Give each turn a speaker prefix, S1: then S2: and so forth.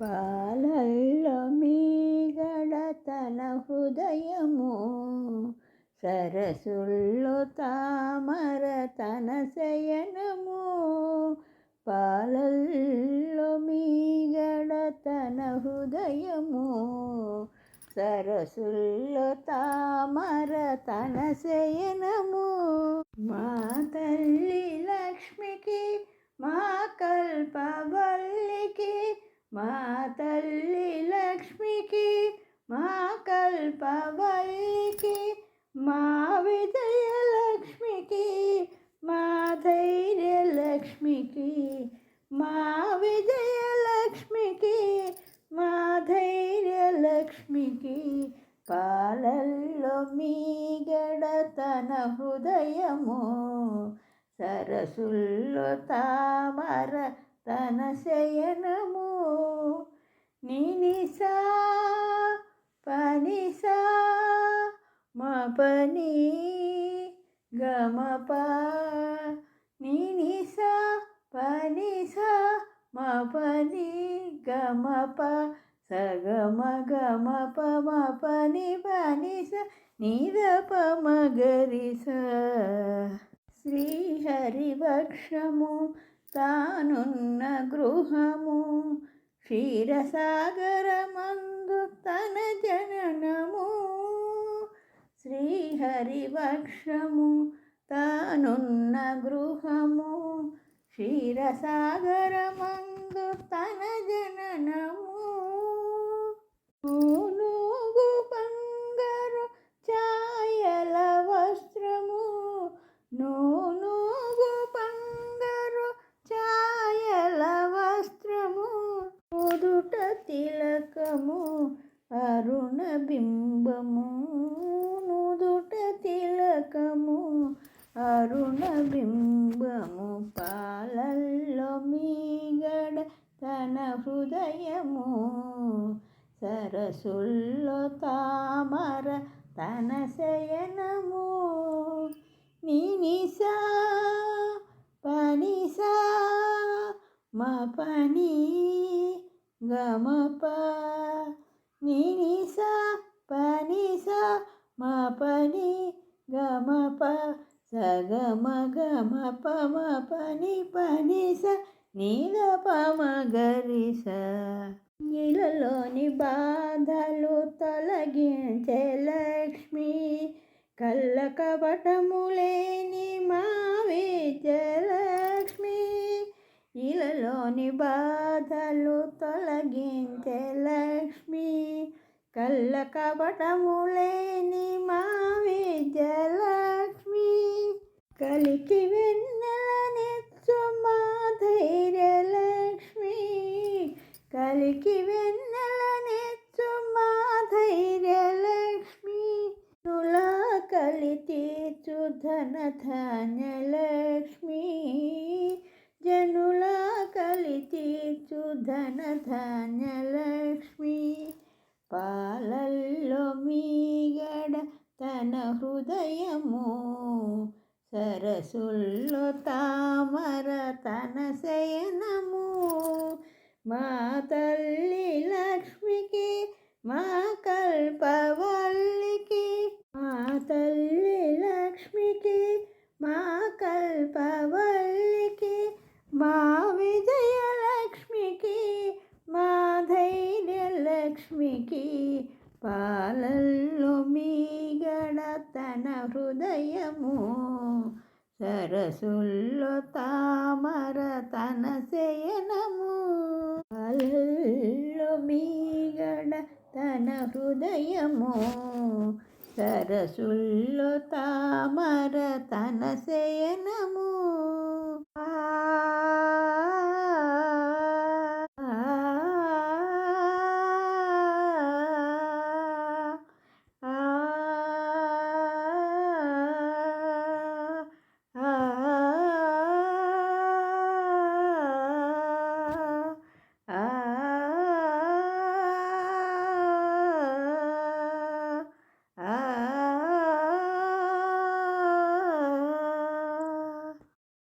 S1: పాలల్లో మీగడ తన హృదయము సరసుల్లో తామర తన శయనము. పాలల్లో మీగడ తన హృదయము సరసుల్లో తామర తన శయనము. మా తల్లి లక్ష్మికి మా కల్పవల్లికి మా తల్లి లక్ష్మికి మా కల్పవల్లికి మా విజయలక్ష్మికి మా ధైర్యలక్ష్మికి మా విజయలక్ష్మికి మా ధైర్యలక్ష్మికి పాలల్లో మీగడ తన హృదయము సరసుల్లో తామర తన శయనము నినిసా పనిసా మా పని గమప. నినిసా పనిసా మా పని గమప. సగమ గమ పమ పని పనిస నీద మగరిస. గరిస శ్రీహరివక్షము తానున్న గృహము క్షీరసాగరమందు తన జననము. శ్రీహరివక్షము తానున్న గృహము క్షీరసాగరమందు తన జననము. తిలకము అరుణ బింబము నుదుట తిలకము అరుణ బింబము పాలల్లో మీగడ తన హృదయము సరసుల్లో తామర తన శయనము. నినిసా పనిసా మా పని గమప నినిసా పనిసా మా పని గమప సగమ గమ పమ పని పనిస నీల పమ గరిస నీలలోని బాధలు తొలగించే లక్ష్మి కళ్ళ కపటము లేని మా విజయలక్ష్మి ఇలలోని బాధలు తొలగించే లక్ష్మి కళ్ళ కపటము లేని మా విజయలక్ష్మి. కలికి వెన్నెల నెచ్చు మా ధైర్యలక్ష్మి. కలికి వెన్నెల నెచ్చు మా ధైర్యలక్ష్మి. నులా కలి తీర్చు ధన ధాన్యలక్ష్మి. జనుల కలి తీర్చు ధన ధాన్యలక్ష్మి పాలల్లో మీగడ తన హృదయము సరసుల్లో తామర తన శయనము. మా తల్లి లక్ష్మికి మా కల్పవల్లికి ధైర్యలక్ష్మికి పాలల్లో మీగడ తన హృదయము. సరసుల్లో తామర తన శయనము. పాలల్లో మీగడ తన హృదయము. సరసుల్లో తామర తన శయనము. ఆ